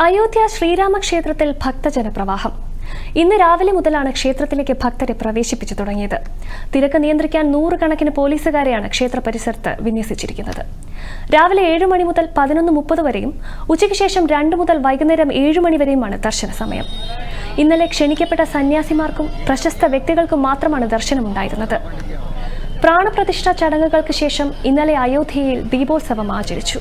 അയോധ്യ ശ്രീരാമക്ഷേത്രത്തിൽ ഭക്തജനപ്രവാഹം. ഇന്ന് രാവിലെ മുതലാണ് ക്ഷേത്രത്തിലേക്ക് ഭക്തരെ പ്രവേശിപ്പിച്ചു തുടങ്ങിയത്. തിരക്ക് നിയന്ത്രിക്കാൻ നൂറുകണക്കിന് പോലീസുകാരെയാണ് ക്ഷേത്ര പരിസരത്ത് വിന്യസിച്ചിരിക്കുന്നത്. രാവിലെ ഏഴ് മണി മുതൽ പതിനൊന്ന് മുപ്പത് വരെയും ഉച്ചയ്ക്ക് ശേഷം രണ്ട് മുതൽ വൈകുന്നേരം ഏഴ് മണി വരെയുമാണ് ദർശന സമയം. ഇന്നലെ ക്ഷണിക്കപ്പെട്ട സന്യാസിമാർക്കും പ്രശസ്ത വ്യക്തികൾക്കും മാത്രമാണ് ദർശനമുണ്ടായിരുന്നത്. പ്രാണപ്രതിഷ്ഠാ ചടങ്ങുകൾക്ക് ശേഷം ഇന്നലെ അയോധ്യയിൽ ദീപോത്സവം ആചരിച്ചു.